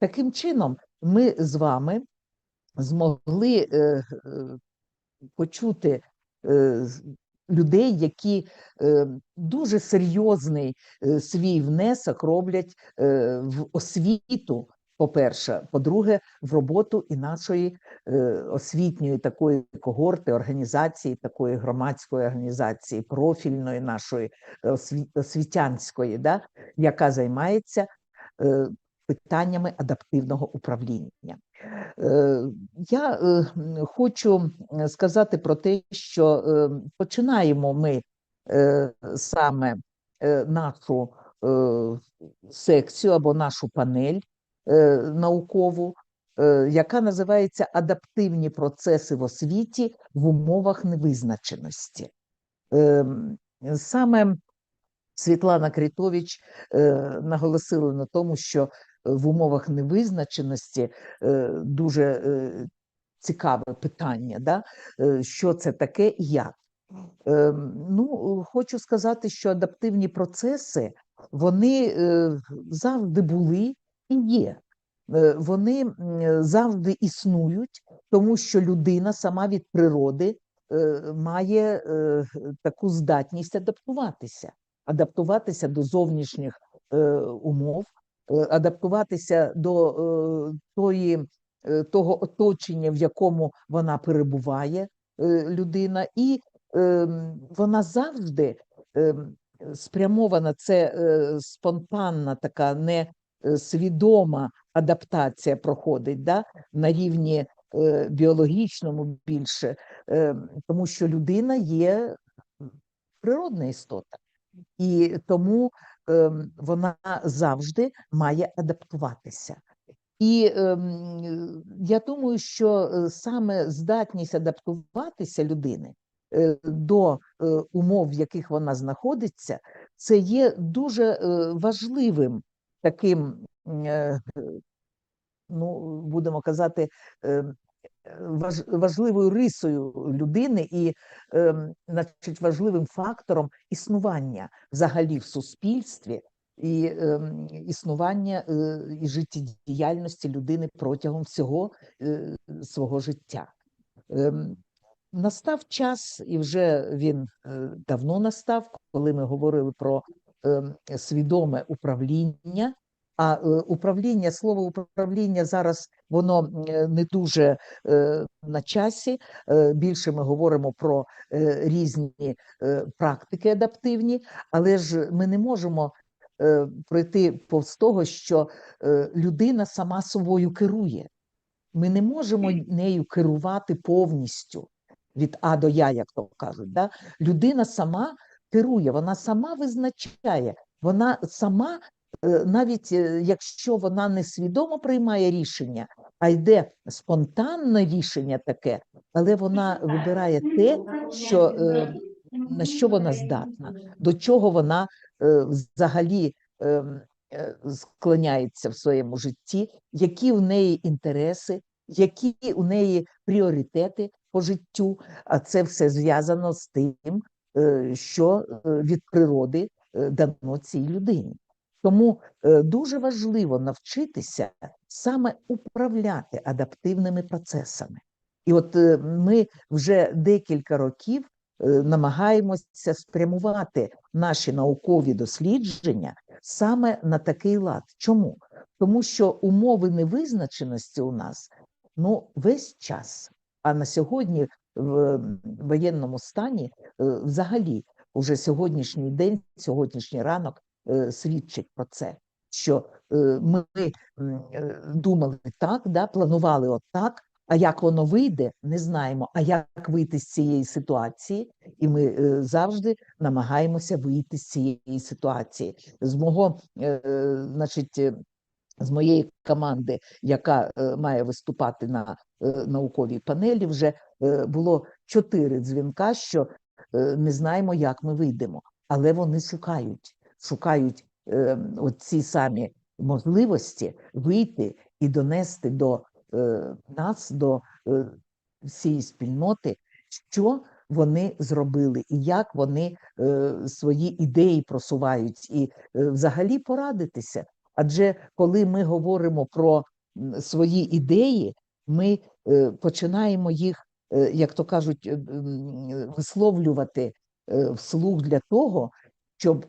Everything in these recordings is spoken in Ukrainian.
Таким чином, ми з вами змогли е, е, почути е, людей, які е, дуже серйозний е, свій внесок роблять е, в освіту. По-перше, по-друге, в роботу і нашої е, освітньої такої когорти, організації, такої громадської організації, профільної нашої осві- освітянської, да, яка займається е, питаннями адаптивного управління. Е, Я е, хочу сказати про те, що е, починаємо ми саме нашу секцію або нашу панель наукову, яка називається Адаптивні процеси в освіті в умовах невизначеності. Саме Світлана Критович е, наголосила на тому, що в умовах невизначеності е, дуже е, цікаве питання, да? е, що це таке і як. Е, Ну, хочу сказати, що адаптивні процеси вони завжди були і є. Вони завжди існують, тому що людина сама від природи має таку здатність адаптуватися, адаптуватися до зовнішніх умов, адаптуватися до е, тої, е, того оточення, в якому вона перебуває, е, людина, і е, вона завжди е, спрямована, це е, спонтанна, така несвідома адаптація проходить да, на рівні е, біологічному більше, е, тому що людина є природна істота, і тому е, вона завжди має адаптуватися. І ем, я думаю, що е, саме здатність адаптуватися людини е, до е, умов, в яких вона знаходиться, це є дуже важливим таким, ну, будемо казати, е, важ, важливою рисою людини і, ем, значить, важливим фактором існування взагалі в суспільстві і ем, існування е, і життєдіяльності людини протягом всього е, свого життя. Ем, Настав час, і вже він е, давно настав, коли ми говорили про свідоме управління. А е, управління, слово управління зараз воно е, не дуже е, на часі. Більше ми говоримо про різні практики адаптивні, але ж ми не можемо пройти повз того, що людина сама собою керує. Ми не можемо нею керувати повністю від А до Я, як то кажуть. Да? Людина сама керує, вона сама визначає, вона сама, навіть е, якщо вона не свідомо приймає рішення, а йде спонтанне рішення таке, але вона вибирає те, що, е, на що вона здатна, до чого вона е, взагалі е, склоняється в своєму житті, які в неї інтереси, які у неї пріоритети по життю, а це все зв'язано з тим, е, що е, від природи е, дано цій людині. Тому е, дуже важливо навчитися саме управляти адаптивними процесами. І от е, ми вже декілька років е, намагаємося спрямувати наші наукові дослідження саме на такий лад. Чому? Тому що умови невизначеності у нас ну весь час. А на сьогодні в воєнному стані взагалі уже сьогоднішній день, сьогоднішній ранок свідчить про це, що е, ми е, думали так, да, планували отак, а як воно вийде, не знаємо. А як вийти з цієї ситуації? І ми е, завжди намагаємося вийти з цієї ситуації. З мого, е, е, значить, е, з моєї команди, яка е, має виступати на е, науковій панелі, вже е, було чотири дзвінка, що е, не знаємо, як ми вийдемо, але вони шукають, шукають е, ці самі можливості вийти і донести до е, нас, до е, всієї спільноти, що вони зробили і як вони е, свої ідеї просувають, і взагалі порадитися. Адже коли ми говоримо про свої ідеї, ми починаємо їх, як то кажуть, висловлювати вслух для того, щоб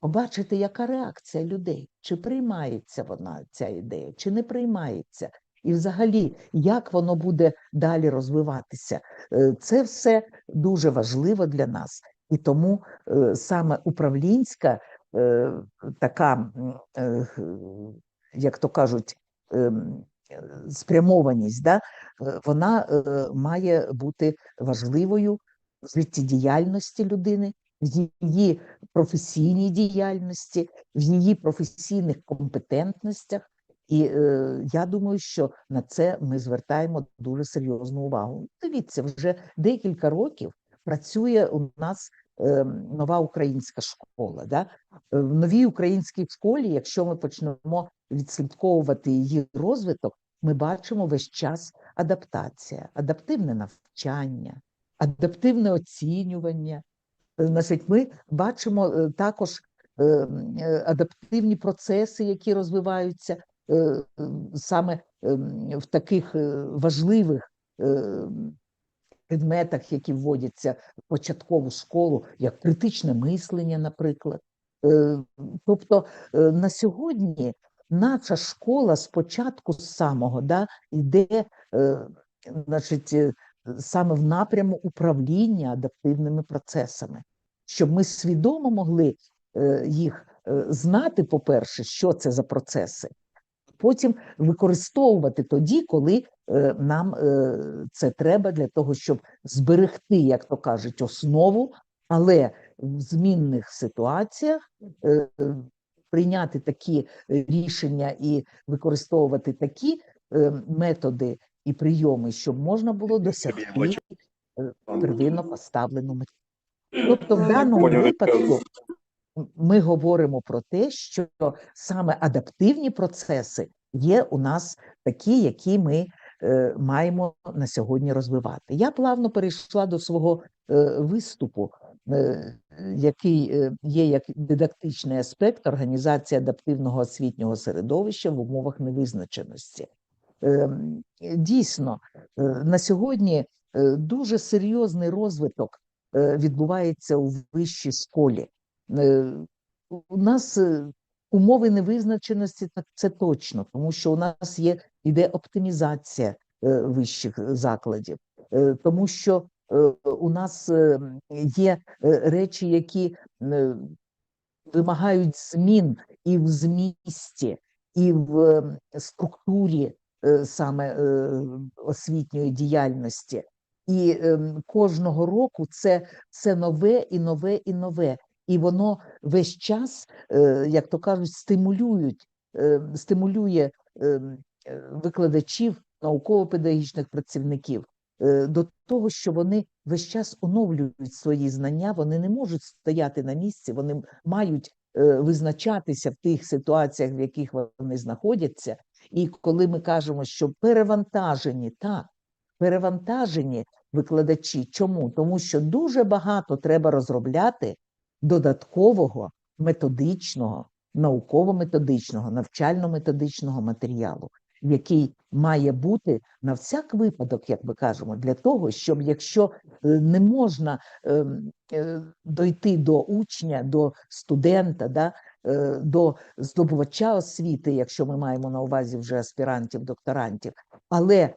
побачити, яка реакція людей, чи приймається вона ця ідея, чи не приймається. І взагалі, як воно буде далі розвиватися, Е, це все дуже важливо для нас. І тому е, саме управлінська е, така, е, як то кажуть, ем, е, спрямованість, да, е, вона е, має бути важливою в життєдіяльності людини, в її професійній діяльності, в її професійних компетентностях. І е, я думаю, що на це ми звертаємо дуже серйозну увагу. Дивіться, вже декілька років працює у нас е, нова українська школа. Да? Е, В новій українській школі, якщо ми почнемо відслідковувати її розвиток, ми бачимо весь час адаптація, адаптивне навчання, адаптивне оцінювання. Значить, ми бачимо е, також е, е, адаптивні процеси, які розвиваються саме в таких важливих предметах, які вводяться в початкову школу, як критичне мислення, наприклад. Тобто на сьогодні наша школа спочатку з самого да, йде значить, саме в напряму управління адаптивними процесами, щоб ми свідомо могли е, їх е, знати, по-перше, що це за процеси, потім використовувати тоді, коли е, нам це треба для того, щоб зберегти, як то кажуть, основу, але в змінних ситуаціях прийняти такі рішення і використовувати такі методи і прийоми, щоб можна було досягти е, первинно поставлену мету. Тобто, в даному випадку ми говоримо про те, що саме адаптивні процеси є у нас такі, які ми е, маємо на сьогодні розвивати. Я плавно перейшла до свого е, виступу, е, який е, є як дидактичний аспект організації адаптивного освітнього середовища в умовах невизначеності. Ем, Дійсно, е, на сьогодні е, дуже серйозний розвиток е, відбувається у вищій школі. У нас умови невизначеності так це точно, тому що у нас є іде оптимізація вищих закладів, тому що у нас є речі, які вимагають змін і в змісті, і в е, структурі саме е, освітньої діяльності. І ем, кожного року це, це нове і нове і нове. І воно весь час, е, як то кажуть, стимулюють, е, стимулює ем, е, викладачів, науково-педагогічних працівників е, до того, що вони весь час оновлюють свої знання, вони не можуть стояти на місці, вони мають е, визначатися в тих ситуаціях, в яких вони знаходяться. І коли ми кажемо, що перевантажені, так, перевантажені викладачі. Чому? Тому що дуже багато треба розробляти додаткового методичного, науково-методичного, навчально-методичного матеріалу, який має бути на всяк випадок, як ми кажемо, для того, щоб якщо е, не можна ем, е, дойти до учня, до студента, да, е, до здобувача освіти, якщо ми маємо на увазі вже аспірантів, докторантів, але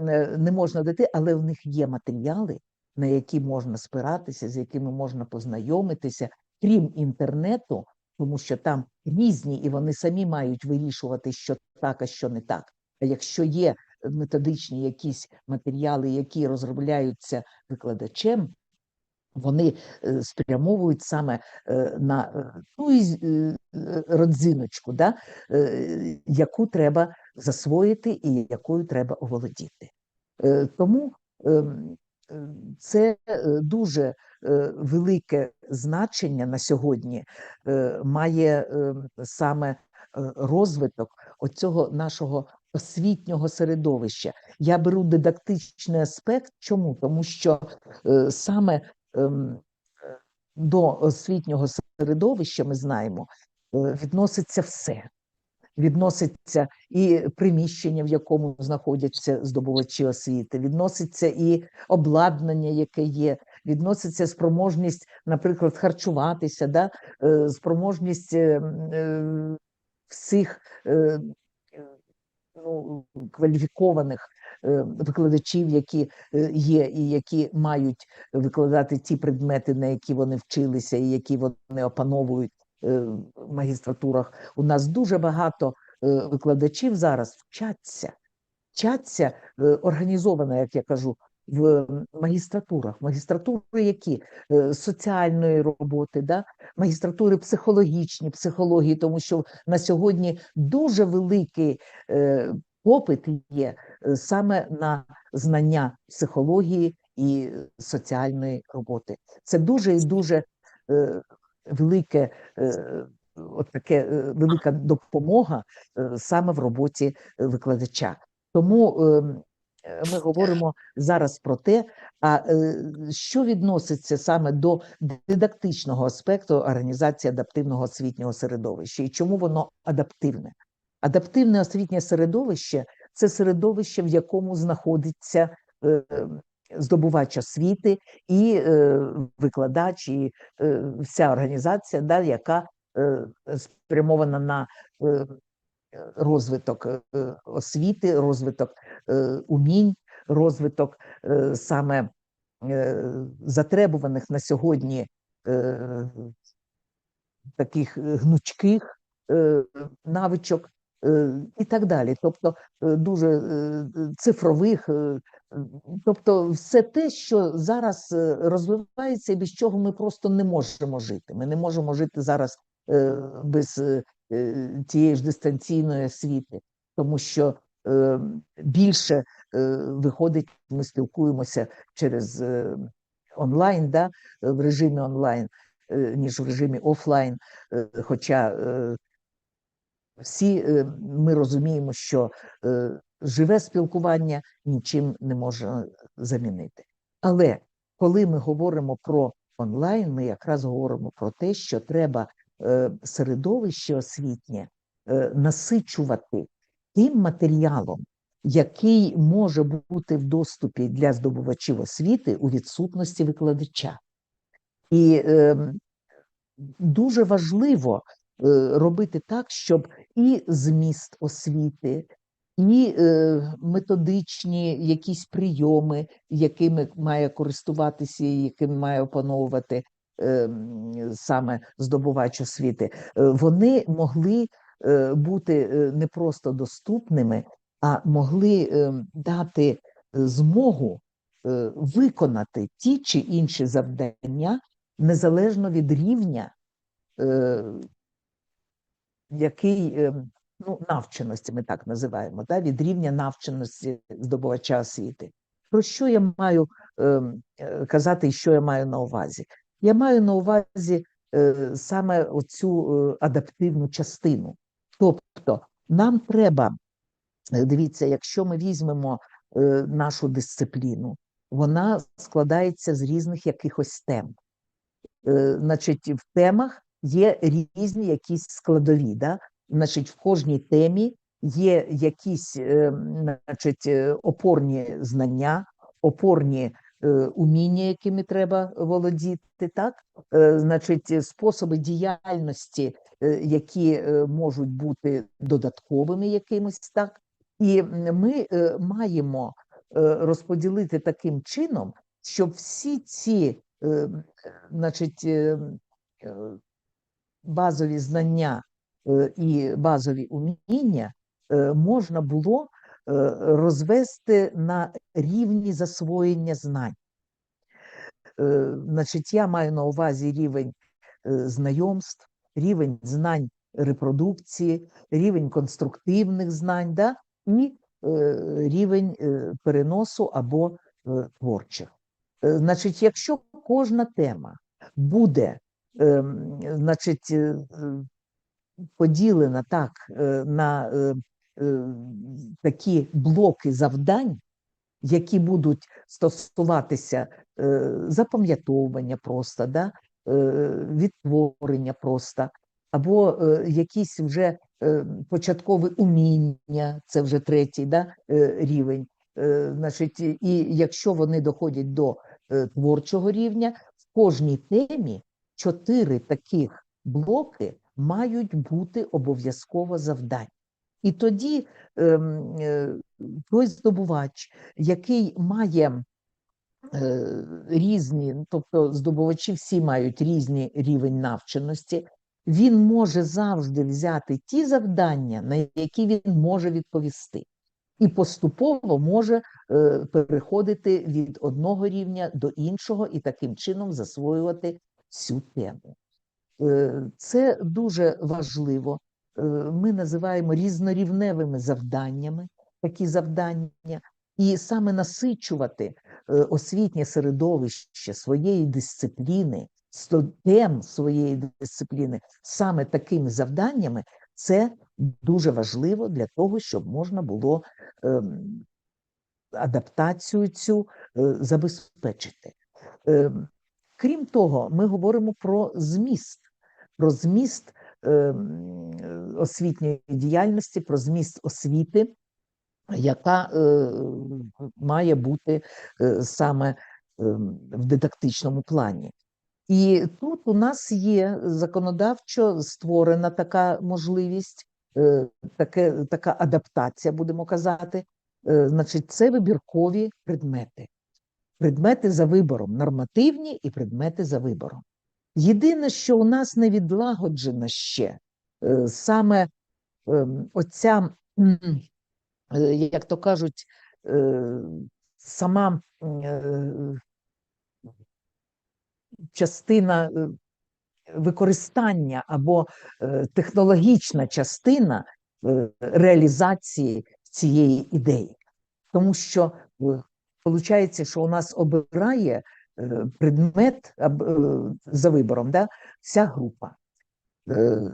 е, не можна дойти, але в них є матеріали, на які можна спиратися, з якими можна познайомитися, крім інтернету, тому що там різні, і вони самі мають вирішувати, що так, а що не так. А якщо є методичні якісь матеріали, які розробляються викладачем, вони е, спрямовують саме е, на е, ту родзиночку, да, яку треба засвоїти і якою треба оволодіти. Тому ем, це дуже велике значення на сьогодні має е, саме розвиток оцього нашого освітнього середовища. Я беру дидактичний аспект. Чому? Тому що саме ем, до освітнього середовища ми знаємо, відноситься все. Відноситься і приміщення, в якому знаходяться здобувачі освіти, відноситься і обладнання, яке є, відноситься спроможність, наприклад, харчуватися, да? е, спроможність е, е, всіх е, ну, кваліфікованих е, викладачів, які е, є, і які мають викладати ті предмети, на які вони вчилися, і які вони опановують е, в магістратурах. У нас дуже багато викладачів зараз вчаться, вчаться організовано, як я кажу, в магістратурах. Магістратури які Е, соціальної роботи, да? магістратури психологічні, психології, тому що на сьогодні дуже великий е, попит є е, саме на знання психології і соціальної роботи. Це дуже і дуже велике. От таке велика допомога саме в роботі викладача. Тому ем, ми говоримо зараз про те, а е, що відноситься саме до дидактичного аспекту організації адаптивного освітнього середовища і чому воно адаптивне? Адаптивне освітнє середовище це середовище, в якому знаходиться е, здобувач освіти і е, викладач, і е, вся організація, да, яка е, спрямована на е, розвиток е, освіти, розвиток е, умінь, розвиток е, саме затребуваних на сьогодні таких гнучких навичок і так далі. Тобто дуже цифрових, тобто все те, що зараз розвивається і без чого ми просто не можемо жити. Ми не можемо жити зараз без тієї ж дистанційної освіти, тому що е, більше е, виходить, ми спілкуємося через е, онлайн, да, в режимі онлайн, е, ніж в режимі офлайн. Е, Хоча е, всі е, ми розуміємо, що е, живе спілкування нічим не може замінити. Але коли ми говоримо про онлайн, ми якраз говоримо про те, що треба е, середовище освітнє е, насичувати тим матеріалом, який може бути в доступі для здобувачів освіти у відсутності викладача. І е, дуже важливо е, робити так, щоб і зміст освіти, і е, методичні якісь прийоми, якими має користуватися, якими має опановувати е, саме здобувач освіти, е, вони могли е, бути е, не просто доступними, а могли е, дати змогу виконати ті чи інші завдання незалежно від рівня, який е, ну, навченості, ми так називаємо, да, від рівня навченості здобувача освіти. Про що я маю е, казати і що я маю на увазі? Я маю на увазі е, саме оцю е, адаптивну частину. Тобто, нам треба, е, дивіться, якщо ми візьмемо нашу дисципліну, вона складається з різних якихось тем. Значить, в темах є різні якісь складові. Да? Значить, в кожній темі є якісь е, значить, опорні знання, опорні уміння, якими треба володіти, так? Е, значить, способи діяльності, е, які е, можуть бути додатковими якимось так. І ми е, маємо е, розподілити таким чином, щоб всі ці е, значить, е, е, базові знання е, і базові уміння е, можна було е, розвести на рівні засвоєння знань. Е, Значить, я маю на увазі рівень е, знайомств, рівень знань репродукції, рівень конструктивних знань, да? і е, рівень е, переносу або е, творчих. Е, Значить, якщо кожна тема буде, е, значить, е, е, поділена так е, на е, е, такі блоки завдань, які будуть стосуватися е, запам'ятовування просто, да, е, відтворення просто, або е, якісь вже е, початкові уміння, це вже третій да, е, рівень. Е, Значить, і якщо вони доходять до е, творчого рівня, в кожній темі чотири таких блоки мають бути обов'язково завдань. І тоді ем, е, той здобувач, який має е, різні, тобто здобувачі всі мають різний рівень навченості, він може завжди взяти ті завдання, на які він може відповісти, і поступово може е, переходити від одного рівня до іншого і таким чином засвоювати цю тему. Це дуже важливо. Е, Ми називаємо різнорівневими завданнями такі завдання, і саме насичувати е, освітнє середовище своєї дисципліни, тем своєї дисципліни саме такими завданнями, це дуже важливо для того, щоб можна було ем, адаптацію цю е, забезпечити. Ем, Крім того, ми говоримо про зміст, про зміст освітньої діяльності, про зміст освіти, яка е, має бути е, саме ем, в дидактичному плані. І тут у нас є законодавчо створена така можливість, е, таке, така адаптація, будемо казати. Е, Значить, це вибіркові предмети. Предмети за вибором, нормативні і предмети за вибором. Єдине, що у нас не відлагоджено ще, е, саме ем, оця, е, як то кажуть, е, сама частина використання або технологічна частина реалізації цієї ідеї. Тому що виходить, що у нас обирає предмет е, за вибором, да, вся група. Е,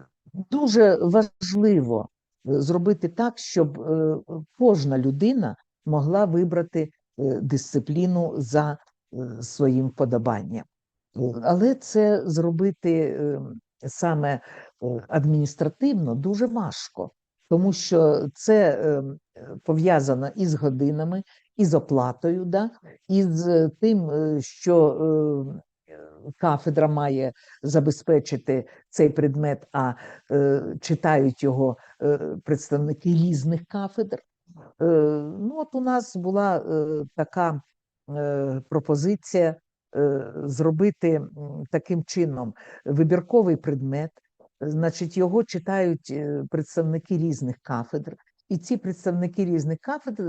Дуже важливо е, зробити так, щоб е, кожна людина могла вибрати е, дисципліну за е, своїм вподобанням. Е, Але це зробити е, саме е, адміністративно дуже важко, тому що це е, пов'язано із годинами, із оплатою, да, із е, тим, е, що е, кафедра має забезпечити цей предмет, а читають його представники різних кафедр. Ну, от у нас була така пропозиція зробити таким чином вибірковий предмет, значить, його читають представники різних кафедр. І ці представники різних кафедр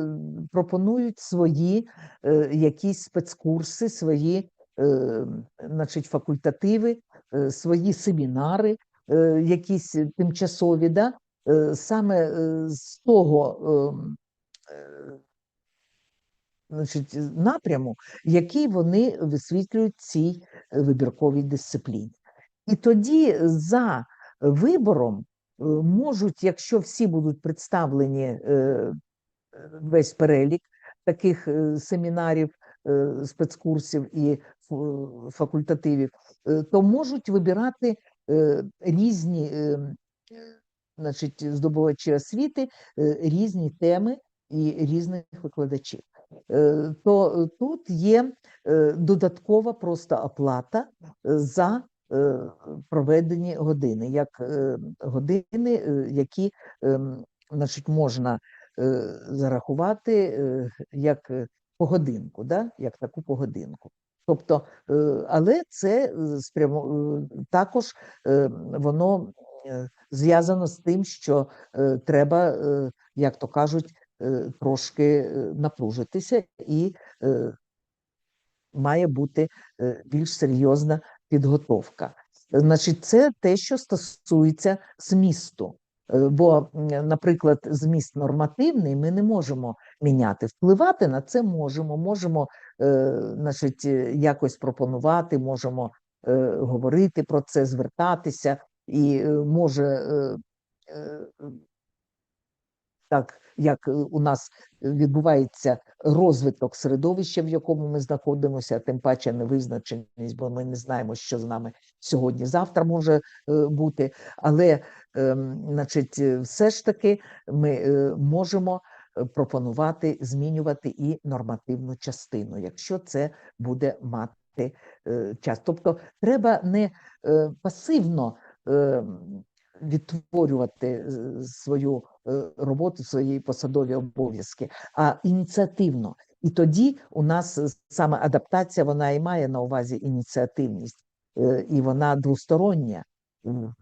пропонують свої е, якісь спецкурси, свої е, значить, факультативи, е, свої семінари, е, якісь тимчасові, да? е, саме е, з того ем, е, значить, напряму, який вони висвітлюють цій е, вибірковій дисципліні. І тоді за вибором е, можуть, якщо всі будуть представлені е, весь перелік таких е, семінарів, е, спецкурсів і факультативів, е, то можуть вибирати е, різні е, е, значить, здобувачі освіти, е, різні теми і різних викладачів. Е, То е, тут є е, додаткова просто оплата е, за е, проведені години, як е, години, е, які ем, значить, можна е, зарахувати е, як е, погодинку, да? як таку погодинку. Тобто, е, але це е, спрямо е, також е, воно е, зв'язано з тим, що е, треба, е, як то кажуть, е, трошки е, напружитися і е, має бути е, більш серйозна підготовка. Значить, це те, що стосується змісту. Е, Бо, наприклад, зміст нормативний ми не можемо міняти. Впливати на це можемо, можемо е, значить, е, якось пропонувати, можемо говорити про це, звертатися, і може так як е, у нас відбувається розвиток середовища, в якому ми знаходимося, тим паче невизначеність, бо ми не знаємо, що з нами сьогодні-завтра може е, бути. Але, ем, значить, е, все ж таки ми можемо пропонувати змінювати і нормативну частину, якщо це буде мати час. Тобто, треба не пасивно. Відтворювати е, свою е, роботу, свої посадові обов'язки, а ініціативно. І тоді у нас е, саме адаптація вона і має на увазі ініціативність, і вона двостороння.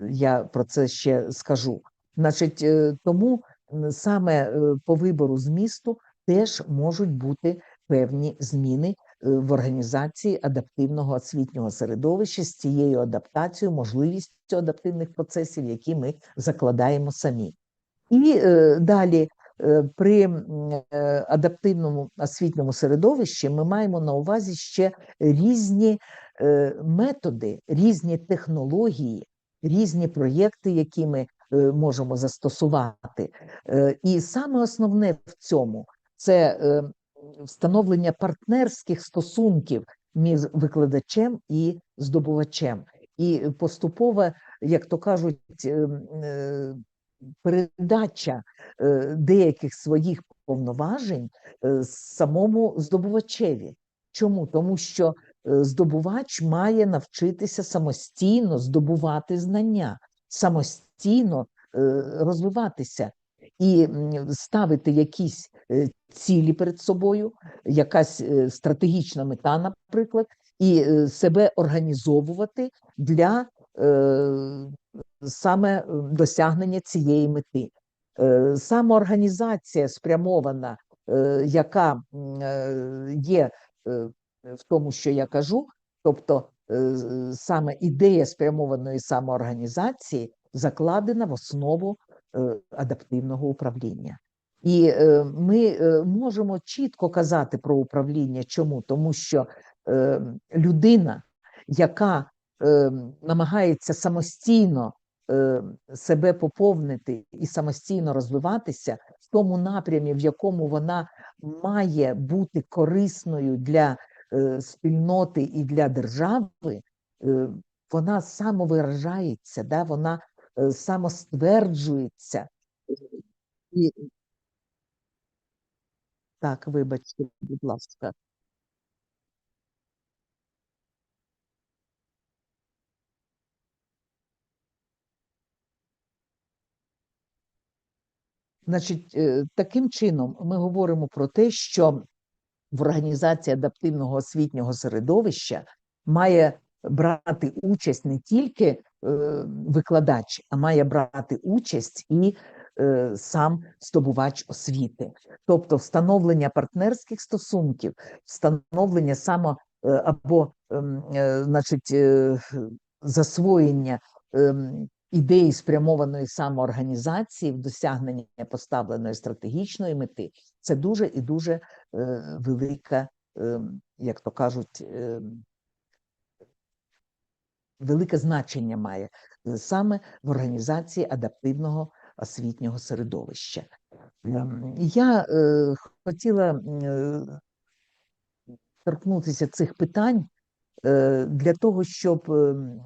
Я про це ще скажу. Значить, тому саме по вибору змісту теж можуть бути певні зміни в організації адаптивного освітнього середовища з цією адаптацією, можливістю адаптивних процесів, які ми закладаємо самі. І е, далі е, при е, адаптивному освітньому середовищі ми маємо на увазі ще різні е, методи, різні технології, різні проєкти, які ми е, можемо застосувати. Е, І саме основне в цьому це е, встановлення партнерських стосунків між викладачем і здобувачем. І поступово, як то кажуть, ем, е, передача е, деяких своїх повноважень е, самому здобувачеві. Чому? Тому що е, здобувач має навчитися самостійно здобувати знання, самостійно е, розвиватися і ставити якісь е, цілі перед собою, якась е, стратегічна мета, наприклад, і е, себе організовувати для саме досягнення цієї мети. Самоорганізація спрямована, яка є в тому, що я кажу, тобто саме ідея спрямованої самоорганізації закладена в основу адаптивного управління. І е, ми е, можемо чітко казати про управління. Чому? Тому що е, людина, яка е, намагається самостійно е, себе поповнити і самостійно розвиватися в тому напрямі, в якому вона має бути корисною для е, спільноти і для держави, е, вона самовиражається, да? вона е, самостверджується. І... Так, вибачте, будь ласка. Значить, е, таким чином ми говоримо про те, що в організації адаптивного освітнього середовища має брати участь не тільки е, викладач, а має брати участь і е, сам здобувач освіти, тобто встановлення партнерських стосунків, встановлення само е, або ем, е, значить, е, засвоєння ем, ідеї спрямованої самоорганізації в досягнення поставленої стратегічної мети, це дуже і дуже е, велика, е, як то кажуть, е, велике значення має е, саме в організації адаптивного освітнього середовища. Ем, Я е, хотіла е, торкнутися цих питань для того, щоб ем,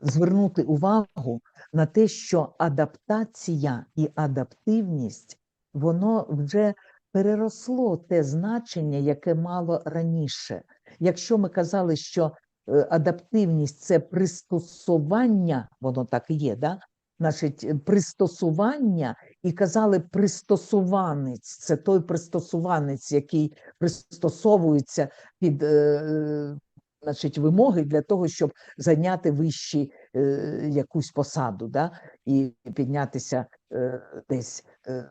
звернути увагу на те, що адаптація і адаптивність воно вже переросло те значення, яке мало раніше. Якщо ми казали, що адаптивність це пристосування, воно так і є, да? Значить, е, пристосування, і казали пристосуванець, це той пристосуванець, який пристосовується під е, значить, вимоги для того, щоб зайняти вищі е, якусь посаду, да? і піднятися е, десь. Е,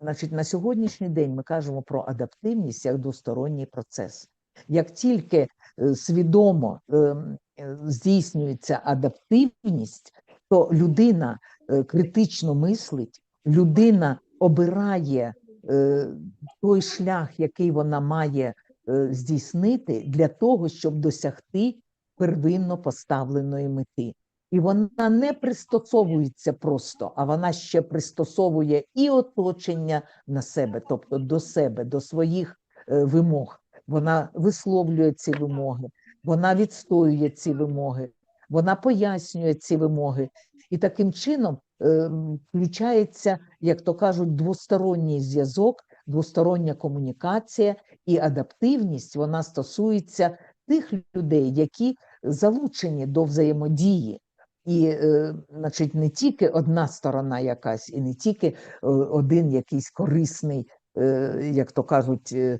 значить, на сьогоднішній день ми кажемо про адаптивність як двосторонній процес. Як тільки е, свідомо е, е, здійснюється адаптивність, то людина е, критично мислить, людина обирає е, той шлях, який вона має е, здійснити для того, щоб досягти первинно поставленої мети. І вона не пристосовується просто, а вона ще пристосовує і оточення на себе, тобто до себе, до своїх е, вимог. Вона висловлює ці вимоги, вона відстоює ці вимоги, вона пояснює ці вимоги. І таким чином е, включається, як то кажуть, двосторонній зв'язок, двостороння комунікація і адаптивність вона стосується тих людей, які залучені до взаємодії. І, е, значить, не тільки одна сторона якась, і не тільки е, один якийсь корисний, е, як то кажуть, е,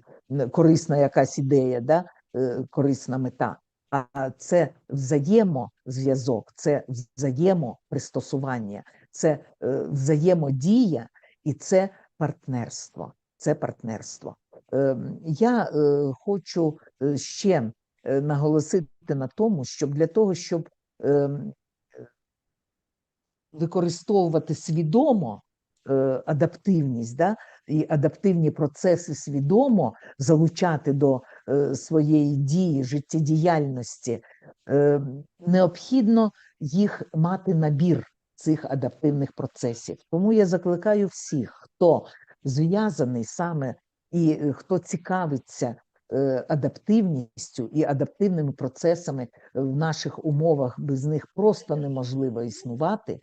корисна якась ідея, да? е, корисна мета, а це взаємозв'язок, це взаємопристосування, це е, взаємодія і це партнерство. Це партнерство. Ем, Я е, хочу ще наголосити на тому, щоб для того, щоб ем, використовувати свідомо адаптивність, да, і адаптивні процеси свідомо залучати до е, своєї дії, життєдіяльності, е, необхідно їх мати набір цих адаптивних процесів. Тому я закликаю всіх, хто зв'язаний саме і е, хто цікавиться е, адаптивністю і адаптивними процесами в наших умовах, без них просто неможливо існувати.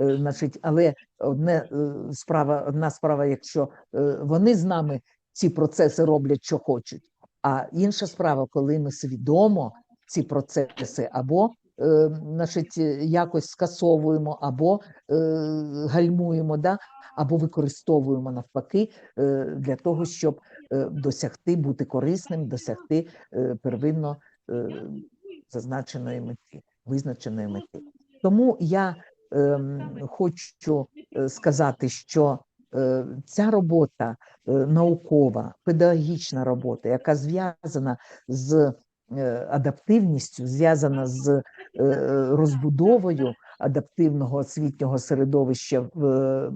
Е, Значить, але одне е, справа, одна справа, якщо е, вони з нами ці процеси роблять, що хочуть, а інша справа, коли ми свідомо ці процеси або значить, якось скасовуємо, або гальмуємо, да, або використовуємо навпаки для того, щоб досягти бути корисним, досягти первинно зазначеної мети, визначеної мети. Тому я хочу е, сказати, що е, ця робота е, наукова, педагогічна робота, яка зв'язана з адаптивністю, зв'язана з розбудовою адаптивного освітнього середовища в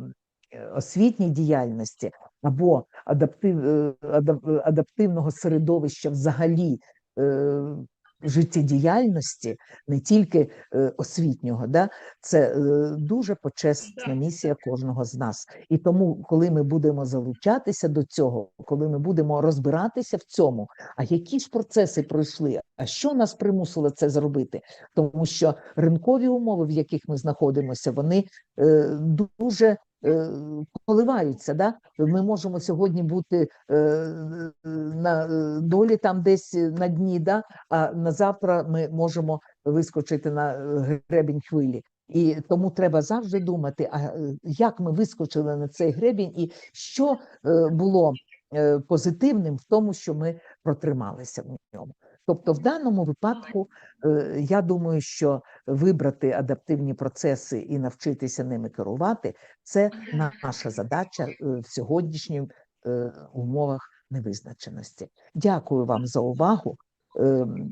освітній діяльності або адаптив, адап- адаптивного середовища взагалі життєдіяльності, не тільки е, освітнього, да, це е, дуже почесна місія кожного з нас. І тому, коли ми будемо залучатися до цього, коли ми будемо розбиратися в цьому, а які ж процеси пройшли, а що нас примусило це зробити? Тому що ринкові умови, в яких ми знаходимося, вони е, дуже коливаються. Да? Ми можемо сьогодні бути е, на е, долі там десь на дні, да? а на завтра ми можемо вискочити на е, гребінь хвилі. І тому треба завжди думати, а е, як ми вискочили на цей гребінь, і що е, було е, позитивним в тому, що ми протрималися в ньому. Тобто, в даному випадку, е, я думаю, що вибрати адаптивні процеси і навчитися ними керувати це наша задача е, в сьогоднішніх е, умовах невизначеності. Дякую вам за увагу. Ем,